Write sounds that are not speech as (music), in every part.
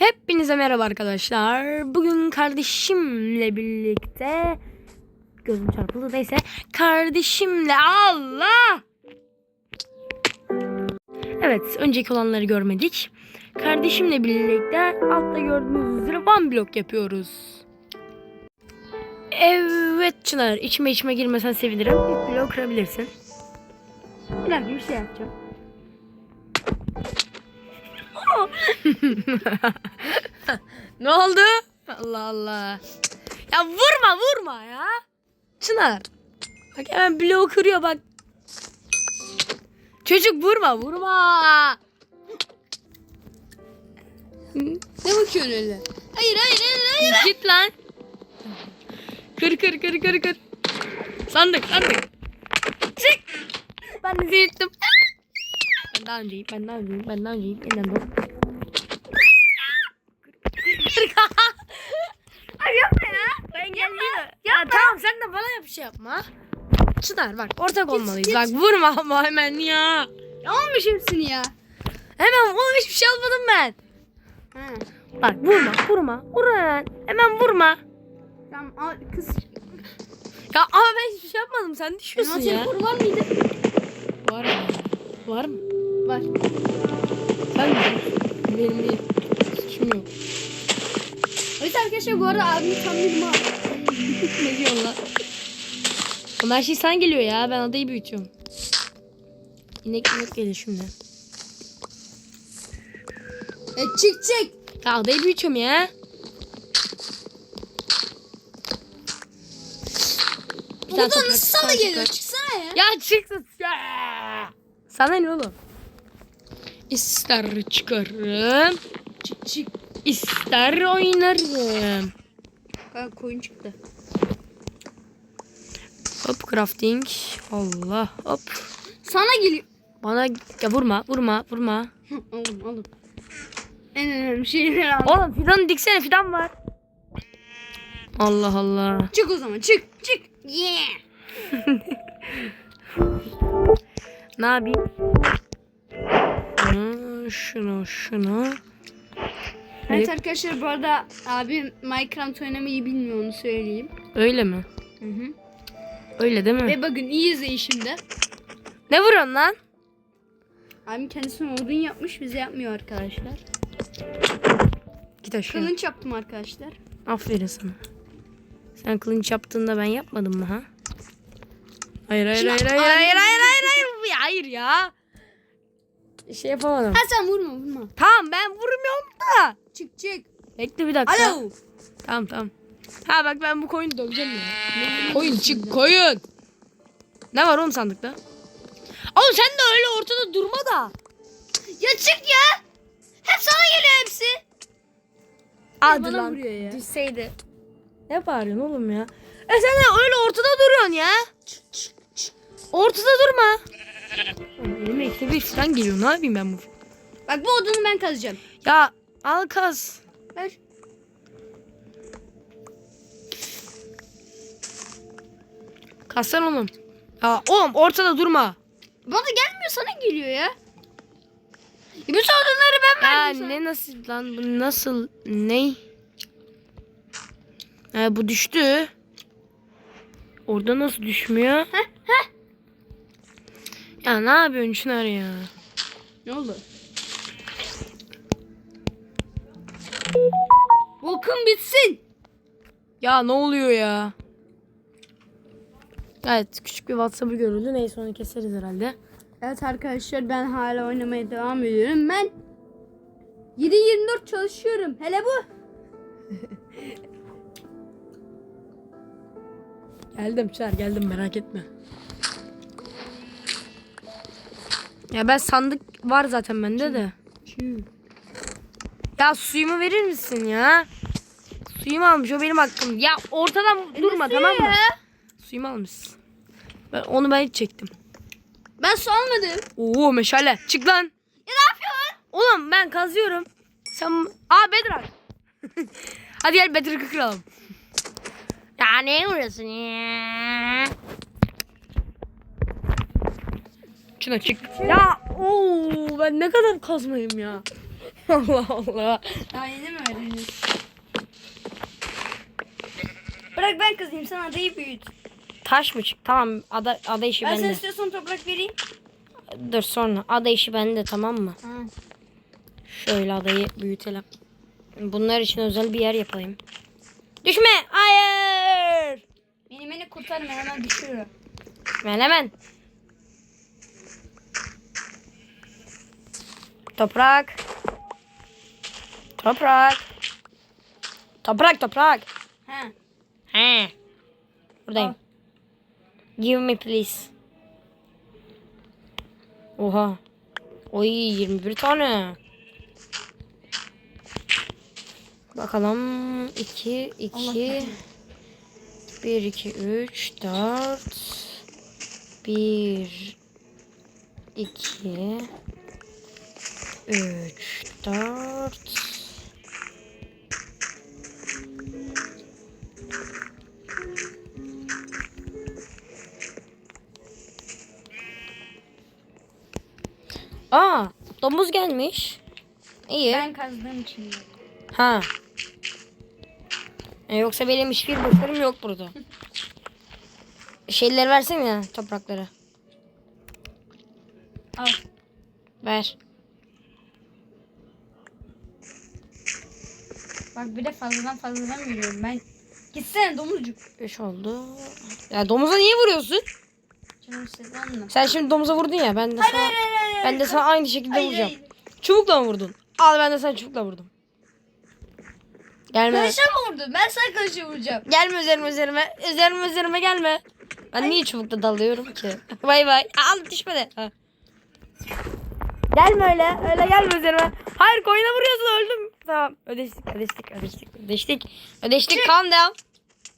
Hepinize merhaba arkadaşlar. Bugün kardeşimle birlikte gözüm çarpıldı neyse. Kardeşimle Allah. Evet, önceki olanları görmedik. Kardeşimle birlikte altta gördüğünüz üzere one block yapıyoruz. Evet Çınar, içime içime girmesen sevinirim. İlk bloğu kırabilirsin. Bir dakika bir şey yapacağım. Ne oldu? Allah Allah. Ya vurma vurma ya. Çınar. Bak hemen bloğu kırıyor bak. Çocuk vurma vurma. Ne bakıyorsun öyle? Hayır hayır hayır hayır. Git lan. Kır kır kır kır kır. Sandık sandık. Çık. Ben de seni ittim. Ben daha önceyim ben daha önceyim ben daha önceyim. Yeniden dur. Ay yapma ya. Ben engelliyor. Ya, tamam sen de bana yap şey yapma. Çınar bak ortak olmalıyız. git. Bak vurma ama hemen ya. Ya olmuş hepsini ya. Hemen oğlum hiçbir şey almadım ben. Ha. Bak vurma vurma. Vurma hemen. Hemen vurma. Tamam al kız. Ya ama ben hiçbir şey yapmadım. Sen düşüyorsun Envanteri ya. var mıydı? Var mı? Var mı? Var. Sen düşüyorsun. Benim değil. Suçum yok. Evet arkadaşlar bu arada abimi tanıdım ha. (laughs) ne diyorsun lan? Ama her şey sen geliyor ya. Ben adayı büyütüyorum. İnek inek geliyor şimdi. E çık çık. Ya adayı büyütüyorum ya. Bir tane toprak, nasıl bir tane sana geliyor? toprak. Çıksana ya. Ya çıksın. Ya. Sana ne oğlum? İster çıkarım. Çık çık. ister oynarım. Ha, koyun çıktı. Hop crafting. Allah hop. Sana geliyor. Bana ya vurma vurma vurma. alın alın. En önemli şeyleri al. Oğlum fidanı diksene fidan var. Allah Allah. Çık o zaman çık çık. Yeah. (laughs) Ne yapayım? Şunu şunu şunu. Evet arkadaşlar bu arada abim Minecraft oynamayı bilmiyor onu söyleyeyim. Öyle mi? Hı hı. Öyle değil mi? Ve bakın iyi izleyin şimdi. Ne vuruyorsun lan? Abim kendisine odun yapmış bize yapmıyor arkadaşlar. Git aşağı. Kılınç yaptım arkadaşlar. Aferin sana. Sen kılınç yaptığında ben yapmadım mı ha? Hayır hayır hayır hayır hayır hayır hayır hayır hayır ya. Şey yapamadım. Ha sen vurma vurma. Tamam ben vurmuyorum da. Çık çık. Bekle bir dakika. Alo. Tamam tamam. Ha bak ben bu koyunu döveceğim ya. Koyun çık koyun. Ne var oğlum sandıkta? Oğlum sen de öyle ortada durma da. Ya çık ya. Hep sana geliyor hepsi. Hadi lan. ya. Düşseydi. Ne bağırıyorsun oğlum ya? E sen de öyle ortada duruyorsun ya. Ortada durma. Elime bir falan geliyor. Ne yapayım ben bu? Bak bu odunu ben kazacağım. Ya al kaz. Ver. Kazsan oğlum. Ya oğlum ortada durma. Bana gelmiyor sana geliyor ya. Ya bütün odunları ben Ya verdim sana. ne nasıl lan bu nasıl ne? Ha, bu düştü. Orada nasıl düşmüyor? Ya ne yapıyorsun Çınar ya? Ne oldu? Bakın bitsin. Ya ne oluyor ya? Evet küçük bir WhatsApp'ı görüldü. Neyse onu keseriz herhalde. Evet arkadaşlar ben hala oynamaya devam ediyorum. Ben 7-24 çalışıyorum. Hele bu. (laughs) Geldim Çınar geldim merak etme. Ya ben sandık var zaten bende de. Ya suyumu verir misin ya? Suyumu almış o benim hakkım. Ya ortadan durma tamam mı? Suyumu almışsın. Ben, onu ben hiç çektim. Ben su almadım. Oo meşale. Çık lan. Ya ne yapıyorsun? Oğlum ben kazıyorum. Sen... Aa Bedrock. (laughs) Hadi gel Bedrock'ı kıralım. Ya ne vuruyorsun ya? Şuna çık. Ya oo ben ne kadar kazmayım ya. (laughs) Allah Allah. Daha yeni mi öğreniyorsun? Bırak ben kızayım sen adayı büyüt. Taş mı çık? Tamam ada, ada işi Ben sana bende. istiyorsan toprak vereyim. Dur sonra. Ada işi bende tamam mı? Ha. Şöyle adayı büyütelim. Bunlar için özel bir yer yapayım. Düşme! Hayır! Beni beni kurtarma hemen düşüyor. Ben hemen. Toprak. Toprak. Toprak toprak. Ha. He. Buradayım. Give me please. Oha. Oy 21 tane. Bakalım 2 2 1 2 3 4 1 2 3 4 Aa, domuz gelmiş. İyi. Ben kazdığım için. yok. Ha. E, yoksa benim hiçbir başarım yok burada. (laughs) Şeyleri versene ya toprakları. Al. Ver. Bak bir de fazladan fazladan veriyorum ben. Gitsene domuzcuk. 3 oldu. Ya domuza niye vuruyorsun? Canım. Sen şimdi domuza vurdun ya. Ben de Hayır sana, hayır hayır. ben de sana aynı şekilde Hayır, vuracağım. hayır. Çubukla mı vurdun? Al ben de sana çubukla vurdum. Gelme. Kılıça mı vurdun? Ben sana kılıça vuracağım. Gelme üzerime üzerime. Üzerime üzerime gelme. Ben niye çubukla dalıyorum ki? (laughs) Bay bay. Al düşme de. Ha. Gelme öyle. Öyle gelme üzerime. Hayır koyuna vuruyorsun öldüm. Tamam. Ödeştik ödeştik ödeştik. Ödeştik. Ödeştik. Calm down.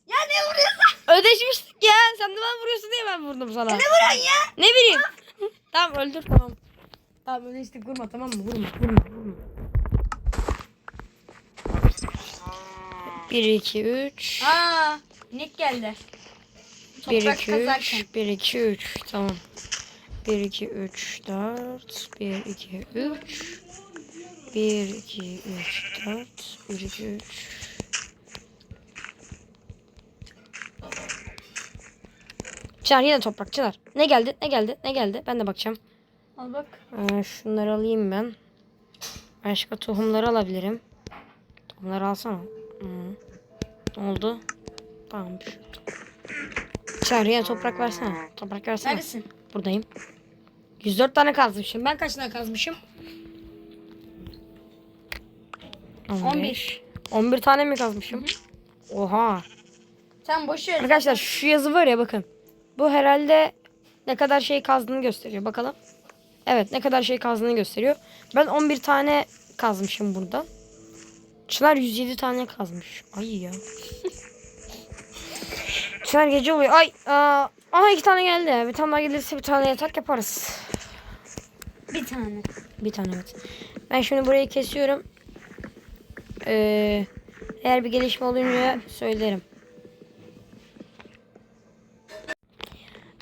Ya ne vuruyorsun? Ödeşmiştik ya. Sen de ben vuruyorsun diye ben vurdum sana. Ne vuruyorsun ya? Ne bileyim. tamam öldür tamam. Tamam ödeştik vurma tamam mı? Vurma vurma vurma. 1 2 3 Aa, inek geldi. 1 Toprak 2 kazarken. 3 1 2 3 tamam. 1 2 3 4 1 2 3 1 2 3 4 1 2 3 Çınar yine toprak Çınar. Ne geldi? Ne geldi? Ne geldi? Ben de bakacağım. Al bak. Ee, şunları alayım ben. Başka tohumları alabilirim. Tohumları alsana. Hı. Ne oldu? Tamam. şu- Çağrıya toprak versene. Toprak versene. Neredesin? Buradayım. 104 tane kazmışım. Ben kaç tane kazmışım? 11. 11 tane mi kazmışım? Oha. Sen boş ver. Arkadaşlar şu yazı var ya bakın. Bu herhalde ne kadar şey kazdığını gösteriyor. Bakalım. Evet ne kadar şey kazdığını gösteriyor. Ben 11 tane kazmışım burada. Çınar 107 tane kazmış. Ay ya. (laughs) Çınar gece oluyor. Ay. Aa, aha iki tane geldi. Bir tane daha gelirse bir tane yatak yaparız. Bir tane. Bir tane evet. Ben şimdi burayı kesiyorum. Ee, eğer bir gelişme olunca söylerim.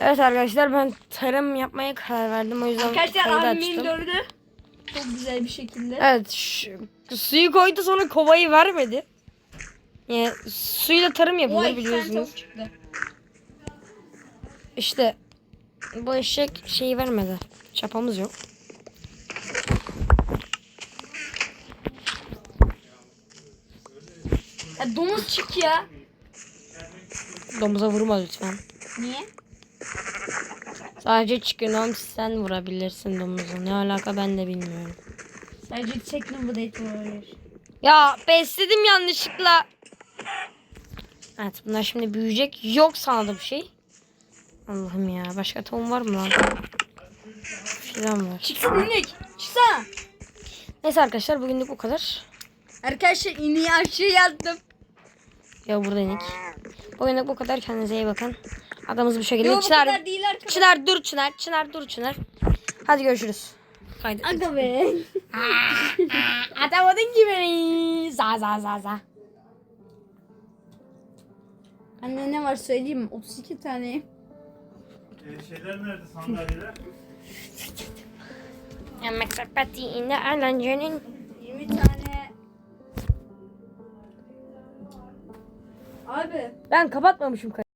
Evet arkadaşlar ben tarım yapmaya karar verdim. O yüzden Arkadaşlar abimin açtım. gördü. Çok güzel bir şekilde. Evet şu- suyu koydu sonra kovayı vermedi. Yani suyla tarım yapılır Vay, biliyorsunuz. çıktı. İşte bu eşek şeyi vermedi. Çapamız yok. Ya domuz çık ya. Domuza vurma lütfen. Niye? Sadece çıkıyorum sen vurabilirsin domuzu. Ne alaka ben de bilmiyorum. Sadece Technoblade olabilir. Ya besledim yanlışlıkla. Evet bunlar şimdi büyüyecek. Yok sana da bir şey. Allah'ım ya. Başka tohum var mı lan? Filan var. Çıksana inek. Çıksana. Neyse arkadaşlar bugünlük bu kadar. Arkadaşlar ineği aşağıya attım. Ya burada inek. Bugünlük bu kadar. Kendinize iyi bakın. Adamız bu şekilde. Yo bu Çınar, kadar değil arkadaşlar. Çınar dur Çınar. Çınar dur Çınar. Hadi görüşürüz. Kaydet. Aga be. (laughs) Atamadın ki beni. Za za za za. Anne ne var söyleyeyim mi? 32 tane. Ee, şeyler nerede sandalyeler? Yemek sepeti indi eğlencenin. bir tane Abi Ben kapatmamışım kaydı.